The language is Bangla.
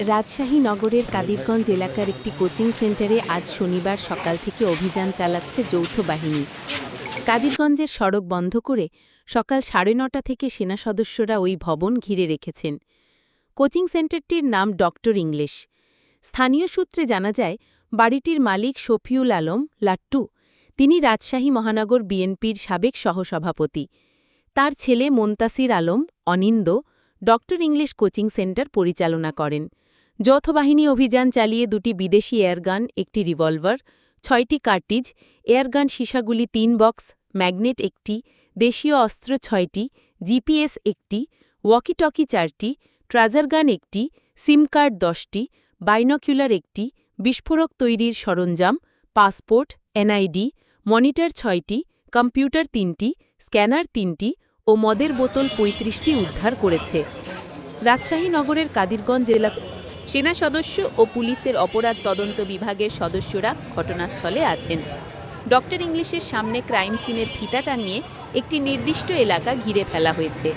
রাজশাহী নগরের কাদিরগঞ্জ এলাকার একটি কোচিং সেন্টারে আজ শনিবার সকাল থেকে অভিযান চালাচ্ছে যৌথ বাহিনী। কাদিরগঞ্জের সড়ক বন্ধ করে সকাল সাড়ে নটা থেকে সেনা সদস্যরা ওই ভবন ঘিরে রেখেছেন। কোচিং সেন্টারটির নাম ডক্টর ইংলিশ। স্থানীয় সূত্রে জানা যায়, বাড়িটির মালিক শফিউল আলম, লাট্টু, তিনি রাজশাহী মহানগর বিএনপির সাবেক সহসভাপতি। তার ছেলে Montasir Alam, Anindo, doctor English coaching centre পরিচালনা করেন। যৌথবাহিনী অভিযান চালিয়ে দুটি বিদেশি এয়ারগান, একটি রিভলভার, ছয়টি কার্টিজ, এয়ারগান সীসাগুলি তিন বক্স, ম্যাগনেট একটি, দেশীয় অস্ত্র ছয়টি, জিপিএস একটি, ওয়াকিটকি চারটি ট্রাজারগান একটি, সিম কার্ড দশটি, বাইনকুলার একটি, বিস্ফোরক তৈরির সরঞ্জাম, পাসপোর্ট, এনআইডি, মনিটর ছয়টি, কম্পিউটার তিনটি, স্ক্যানার তিনটি ও মদের বোতল পঁয়ত্রিশটি উদ্ধার করেছে। রাজশাহী নগরের কাদিরগঞ্জ জেলা সেনা সদস্য ও পুলিশের অপরাধ তদন্ত বিভাগের সদস্যরা ঘটনাস্থলে আছেন। ডক্টর ইংলিশের সামনে ক্রাইম সিনের ফিতা টাঙিয়ে একটি নির্দিষ্ট এলাকা ঘিরে ফেলা হয়েছে।